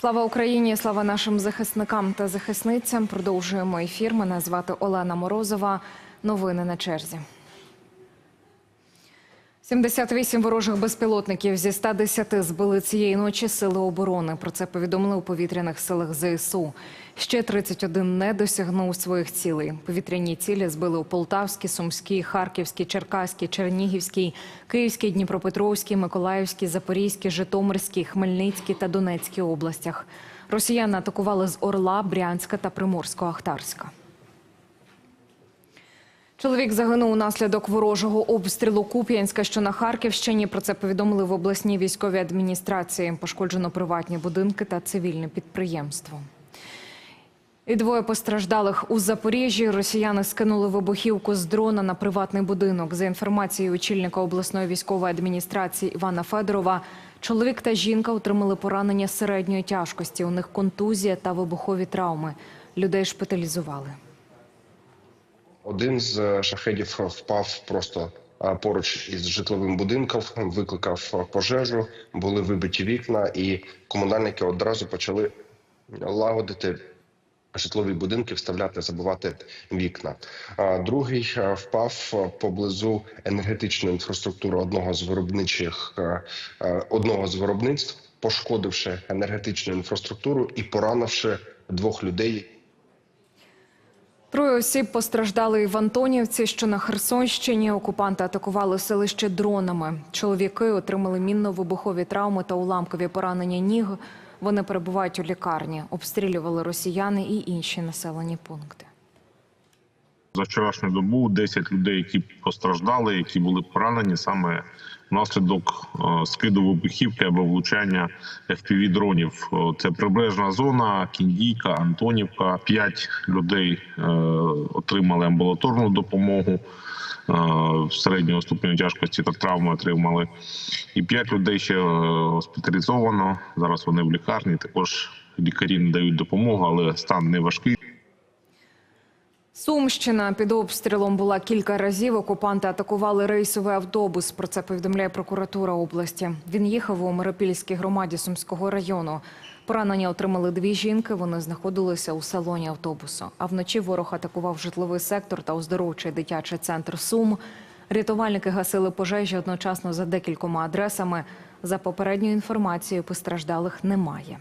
Слава Україні, слава нашим захисникам та захисницям. Продовжуємо ефір. Мене звати Олена Морозова. Новини на черзі. 78 ворожих безпілотників зі 110 збили цієї ночі сили оборони. Про це повідомили у повітряних силах ЗСУ. Ще 31 не досягнув своїх цілей. Повітряні цілі збили у Полтавській, Сумській, Харківській, Черкаській, Чернігівській, Київській, Дніпропетровській, Миколаївській, Запорізькій, Житомирській, Хмельницькій та Донецькій областях. Росіяни атакували з Орла, Брянська та Приморсько-Ахтарська. Чоловік загинув унаслідок ворожого обстрілу Куп'янська, що на Харківщині. Про це повідомили в обласній військовій адміністрації. Пошкоджено приватні будинки та цивільне підприємство. І двоє постраждалих у Запоріжжі. Росіяни скинули вибухівку з дрона на приватний будинок. За інформацією очільника обласної військової адміністрації Івана Федорова, чоловік та жінка отримали поранення середньої тяжкості. У них контузія та вибухові травми. Людей шпиталізували. Один з е, шахедів впав просто е, поруч із житловим будинком, викликав пожежу, були вибиті вікна, і комунальники одразу почали лагодити житлові будинки, вставляти, забивати вікна. Другий е, впав поблизу енергетичної інфраструктури одного з виробничих одного з виробництв, пошкодивши енергетичну інфраструктуру і поранивши двох людей, Троє осіб постраждали в Антонівці, що на Херсонщині. Окупанти атакували селище дронами. Чоловіки отримали мінно-вибухові травми та уламкові поранення ніг. Вони перебувають у лікарні. Обстрілювали росіяни і інші населені пункти. За вчорашню добу 10 людей, які постраждали, які були поранені саме внаслідок е, скиду вибухівки або влучання fpv дронів. Е, Це прибережна зона, Кіндійка, Антонівка. П'ять людей е, отримали амбулаторну допомогу. Середнього ступеню тяжкості та травми отримали, і п'ять людей ще госпіталізовано. Зараз вони в лікарні. Також лікарі надають допомогу, але стан не важкий. Сумщина під обстрілом була кілька разів. Окупанти атакували рейсовий автобус. Про це повідомляє прокуратура області. Він їхав у Миропільській громаді Сумського району. Поранення отримали дві жінки. Вони знаходилися у салоні автобусу. А вночі ворог атакував житловий сектор та оздоровчий дитячий центр Сум. Рятувальники гасили пожежі одночасно за декількома адресами. За попередньою інформацією, постраждалих немає.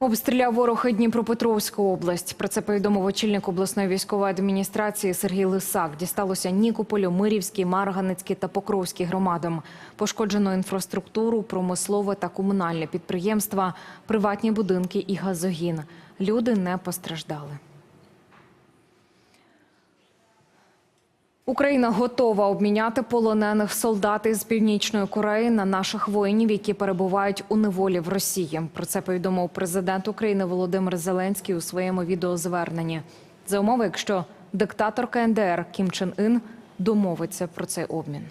Обстріляв ворог і Дніпропетровську область. Про це повідомив очільник обласної військової адміністрації Сергій Лисак. Дісталося Нікополю, Мирівській, Марганецькій та Покровській громадам. Пошкоджено інфраструктуру, промислове та комунальне підприємства, приватні будинки і газогін. Люди не постраждали. Україна готова обміняти полонених солдат із північної Кореї на наших воїнів, які перебувають у неволі в Росії. Про це повідомив президент України Володимир Зеленський у своєму відеозверненні. За умови, якщо диктатор КНДР Кім Чен Ін домовиться про цей обмін.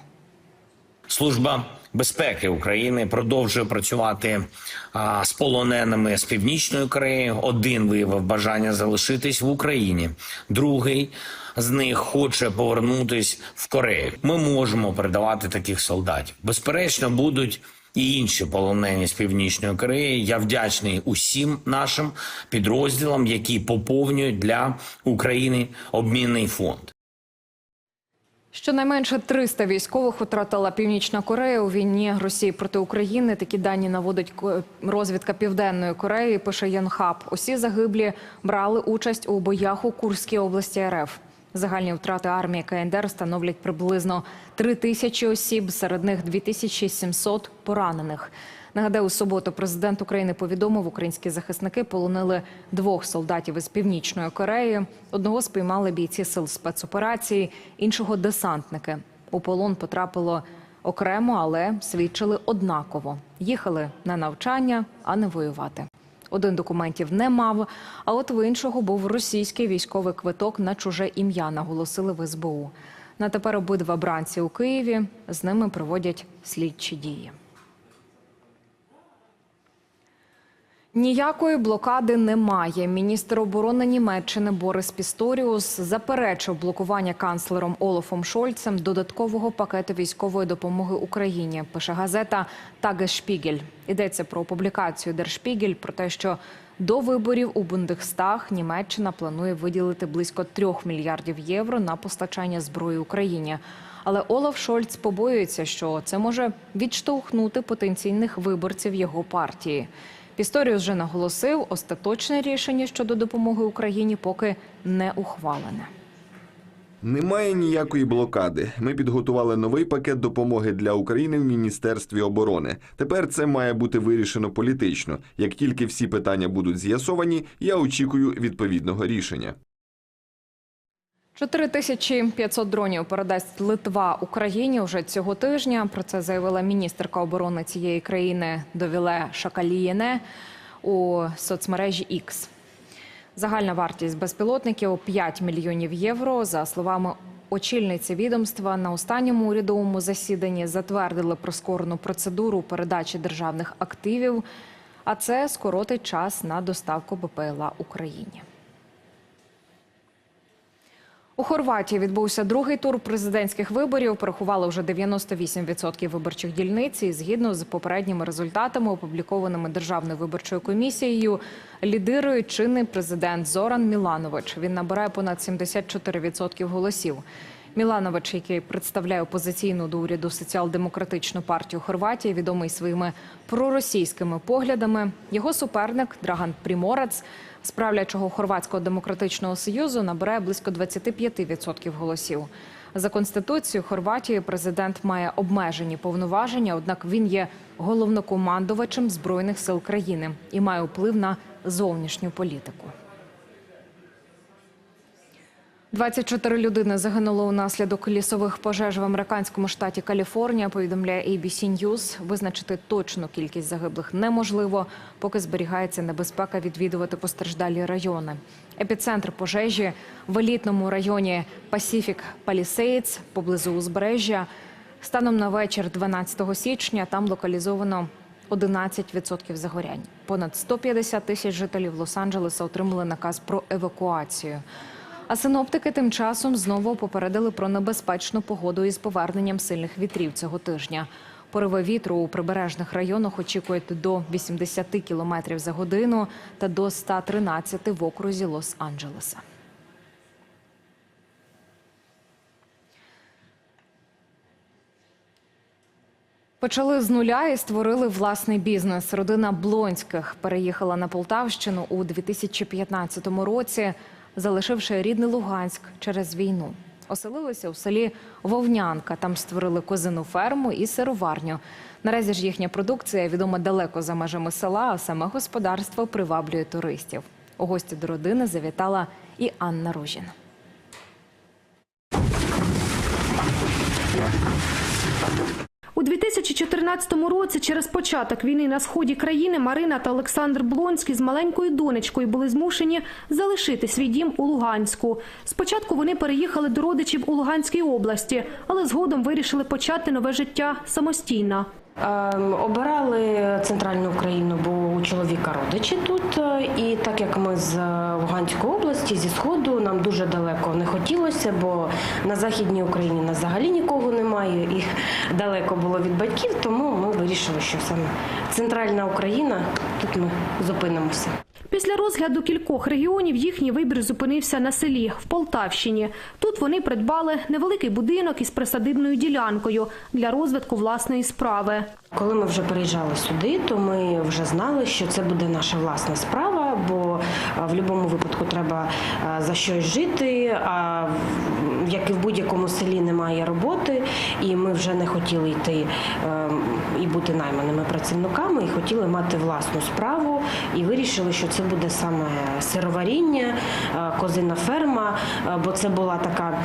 Служба безпеки України продовжує працювати а, з полоненими з північної Кореї. Один виявив бажання залишитись в Україні, другий з них хоче повернутись в Корею. Ми можемо передавати таких солдатів. Безперечно, будуть. І інші полонені з північної Кореї. Я вдячний усім нашим підрозділам, які поповнюють для України обмінний фонд. Щонайменше 300 військових втратила Північна Корея у війні Росії проти України. Такі дані наводить розвідка Південної Кореї. Пише Янхаб. Усі загиблі брали участь у боях у Курській області РФ. Загальні втрати армії КНДР становлять приблизно 3 тисячі осіб, серед них 2700 поранених. Нагадаю, у суботу президент України повідомив, українські захисники полонили двох солдатів із північної Кореї. Одного спіймали бійці сил спецоперації, іншого десантники. У полон потрапило окремо, але свідчили однаково. Їхали на навчання, а не воювати. Один документів не мав, а от в іншого був російський військовий квиток на чуже ім'я, наголосили в СБУ. На тепер обидва бранці у Києві з ними проводять слідчі дії. Ніякої блокади немає. Міністр оборони Німеччини Борис Пісторіус заперечив блокування канцлером Олафом Шольцем додаткового пакету військової допомоги Україні. Пише газета Таге Шпігель. Йдеться про публікацію Дершпігель про те, що до виборів у Бундестаг Німеччина планує виділити близько трьох мільярдів євро на постачання зброї Україні. Але Олаф Шольц побоюється, що це може відштовхнути потенційних виборців його партії. Пісторіус вже наголосив, остаточне рішення щодо допомоги Україні поки не ухвалене. Немає ніякої блокади. Ми підготували новий пакет допомоги для України в Міністерстві оборони. Тепер це має бути вирішено політично. Як тільки всі питання будуть з'ясовані, я очікую відповідного рішення. 4500 дронів передасть Литва Україні вже цього тижня. Про це заявила міністерка оборони цієї країни Довіле Шакалієне у соцмережі X. Загальна вартість безпілотників 5 мільйонів євро. За словами очільниці відомства, на останньому урядовому засіданні затвердили прискорену процедуру передачі державних активів, а це скоротить час на доставку БПЛА Україні. У Хорватії відбувся другий тур президентських виборів. Порахували вже 98% виборчих дільниць. І згідно з попередніми результатами, опублікованими Державною виборчою комісією, лідирує чинний президент Зоран Міланович. Він набирає понад 74% голосів. Міланович, який представляє опозиційну до уряду соціал-демократичну партію Хорватії, відомий своїми проросійськими поглядами. Його суперник Драган Пріморець з правлячого хорватського демократичного союзу набирає близько 25% голосів. За конституцією Хорватії президент має обмежені повноваження, однак він є головнокомандувачем збройних сил країни і має вплив на зовнішню політику. 24 людини загинуло унаслідок лісових пожеж в американському штаті Каліфорнія. Повідомляє ABC News. Визначити точну кількість загиблих неможливо, поки зберігається небезпека відвідувати постраждалі райони. Епіцентр пожежі в елітному районі Pacific Palisades поблизу узбережжя. Станом на вечір 12 січня там локалізовано 11% загорянь. Понад 150 тисяч жителів Лос-Анджелеса отримали наказ про евакуацію. А синоптики тим часом знову попередили про небезпечну погоду із поверненням сильних вітрів цього тижня. Пориви вітру у прибережних районах очікують до 80 км за годину та до 113 в окрузі Лос-Анджелеса. Почали з нуля і створили власний бізнес. Родина Блонських переїхала на Полтавщину у 2015 році, залишивши рідний Луганськ через війну. Оселилися у селі Вовнянка. Там створили козину ферму і сироварню. Наразі ж їхня продукція відома далеко за межами села, а саме господарство приваблює туристів. У гості до родини завітала і Анна Ружін. 2014 році через початок війни на сході країни Марина та Олександр Блонський з маленькою донечкою були змушені залишити свій дім у Луганську. Спочатку вони переїхали до родичів у Луганській області, але згодом вирішили почати нове життя самостійно. Ем, Обирали центральну Україну, бо у чоловіка родичі тут. е, І так як ми з е, Луганської області, зі сходу, нам дуже далеко не хотілося, бо на західній Україні нас взагалі нікого немає, і далеко було від батьків. Тому ми вирішили, що саме центральна Україна тут ми зупинимося. Після розгляду кількох регіонів їхній вибір зупинився на селі в Полтавщині. Тут вони придбали невеликий будинок із присадибною ділянкою для розвитку власної справи. Коли ми вже переїжджали сюди, то ми вже знали, що це буде наша власна справа, бо в будь-якому випадку треба за щось жити. А як і в будь-якому селі немає роботи, і ми вже не хотіли йти е, і бути найманими працівниками, і хотіли мати власну справу, і вирішили, що це буде саме сироваріння, е, козина ферма, е, бо це була така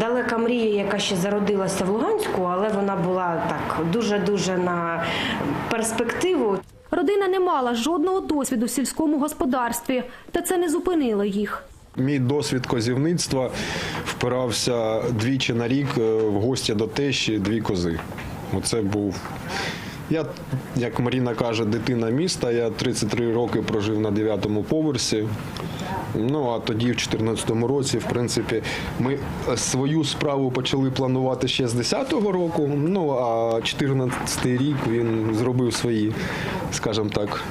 далека мрія, яка ще зародилася в Луганську, але вона була так дуже дуже на перспективу. Родина не мала жодного досвіду в сільському господарстві, та це не зупинило їх. Мій досвід козівництва впирався двічі на рік е, в гості до тещі дві кози. Оце був Я, як Маріна каже, дитина міста. Я 33 роки прожив на 9-му поверсі. Ну а тоді, в 2014 році, в принципі, ми свою справу почали планувати ще з 10-го року. Ну а 2014 рік він зробив свої, скажімо так,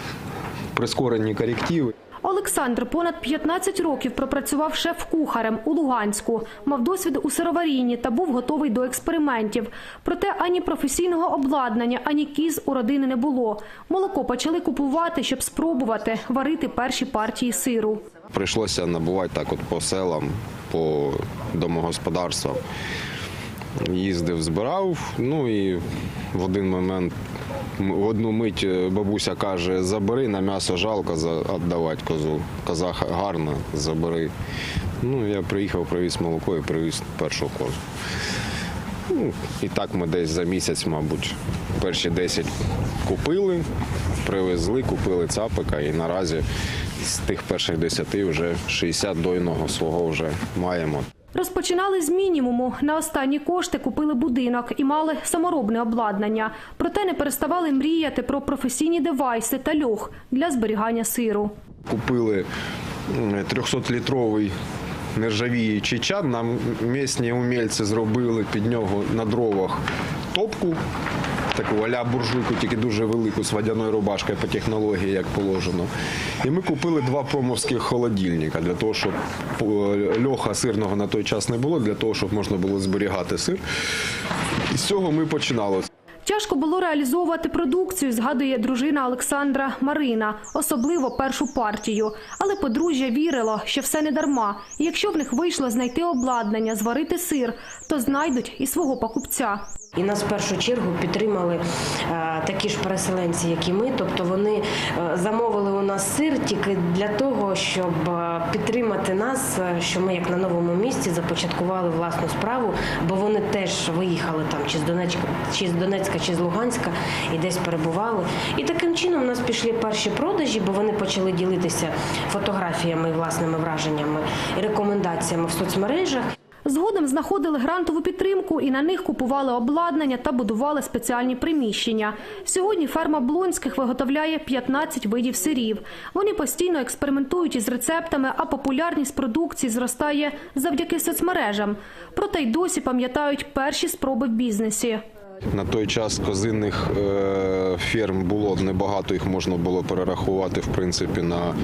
прискорені корективи. Олександр понад 15 років пропрацював шеф-кухарем у Луганську, мав досвід у сироварінні та був готовий до експериментів. Проте ані професійного обладнання, ані кіз у родини не було. Молоко почали купувати, щоб спробувати варити перші партії сиру. Прийшлося набувати так от по селам, по домогосподарствам. Їздив, збирав, ну і в один момент, в одну мить е, бабуся каже, забери на м'ясо жалко віддавати козу. Коза гарна, забери. Ну, я приїхав, привіз молоко і привіз першу козу. Ну, і так ми десь за місяць, мабуть, перші 10 купили, привезли, купили цапика і наразі з тих перших 10 вже 60 дойного свого вже маємо. Розпочинали з мінімуму. На останні кошти купили будинок і мали саморобне обладнання. Проте не переставали мріяти про професійні девайси та льох для зберігання сиру. Купили 300-літровий нержавіючий чан. Нам місні умільці зробили під нього на дровах топку. Таку аля буржуйку, тільки дуже велику з водяною рубашкою по технології, як положено. І ми купили два промовських холодильника для того, щоб е, льоха сирного на той час не було, для того, щоб можна було зберігати сир. І з цього ми починали. Тяжко було реалізовувати продукцію, згадує дружина Олександра Марина, особливо першу партію. Але подружжя вірило, що все не дарма. І якщо в них вийшло знайти обладнання, зварити сир, то знайдуть і свого покупця. І нас в першу чергу підтримали е, такі ж переселенці, як і ми. Тобто вони е, замовили у нас сир тільки для того, щоб е, підтримати нас, що ми як на новому місці започаткували власну справу, бо вони теж виїхали там чи з Донецька, чи з Донецька, чи з Луганська і десь перебували. І таким чином у нас пішли перші продажі, бо вони почали ділитися фотографіями, власними враженнями і рекомендаціями в соцмережах. Згодом знаходили грантову підтримку і на них купували обладнання та будували спеціальні приміщення. Сьогодні ферма Блонських виготовляє 15 видів сирів. Вони постійно експериментують із рецептами, а популярність продукції зростає завдяки соцмережам. Проте й досі пам'ятають перші спроби в бізнесі. На той час козинних е, ферм було небагато, їх можна було перерахувати в принципі на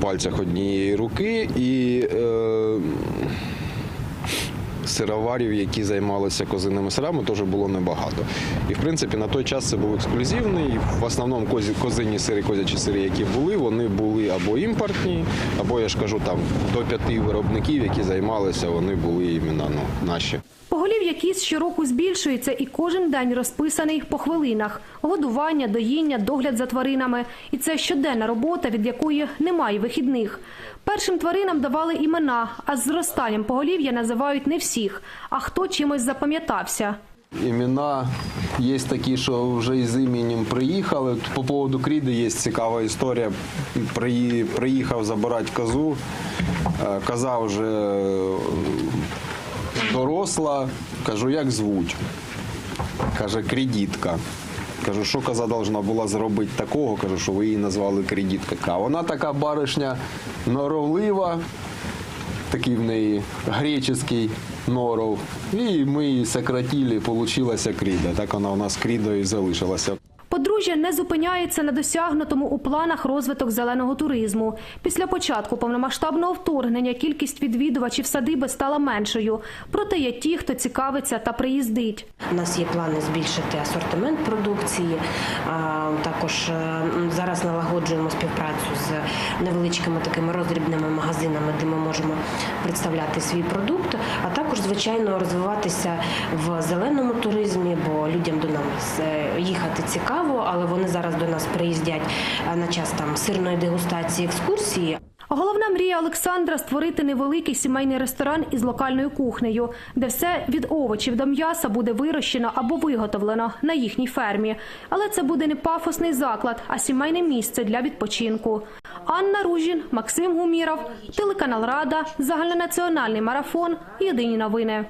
пальцях однієї руки. І е, сироварів, які займалися козиними сирами, теж було небагато. І в принципі на той час це був ексклюзивний. В основному козі, козині сири, козячі сири, які були, вони були або імпортні, або я ж кажу, там до п'яти виробників, які займалися, вони були іменно ну, наші. Поголів'я кіз щороку збільшується і кожен день розписаний по хвилинах. Годування, доїння, догляд за тваринами. І це щоденна робота, від якої немає вихідних. Першим тваринам давали імена, а з зростанням поголів'я називають не всіх, а хто чимось запам'ятався. Імена є такі, що вже із іменем приїхали. По поводу Кріди є цікава історія. Приїхав забирати козу. Е, Коза вже доросла. Кажу, як звуть? Каже, кредитка. Кажу, що коза должна була зробити такого? Кажу, що ви її назвали кредитка. А вона така баришня норовлива, такий в неї греческий норов. І ми її сократили, получилася кріда. Так вона у нас крідою і залишилася. Подружжя не зупиняється на досягнутому у планах розвиток зеленого туризму. Після початку повномасштабного вторгнення кількість відвідувачів садиби стала меншою. Проте є ті, хто цікавиться та приїздить. У нас є плани збільшити асортимент продукції. Також е, зараз налагоджуємо співпрацю з невеличкими такими роздрібними магазинами, де ми можемо представляти свій продукт, а також, звичайно, розвиватися в зеленому туризмі, бо але вони зараз до нас приїздять е, на час там сирної дегустації екскурсії. Головна мрія Олександра створити невеликий сімейний ресторан із локальною кухнею, де все від овочів до м'яса буде вирощено або виготовлено на їхній фермі. Але це буде не пафосний заклад, а сімейне місце для відпочинку. Анна Ружін, Максим Гуміров, телеканал Рада, загальнонаціональний марафон. Єдині новини.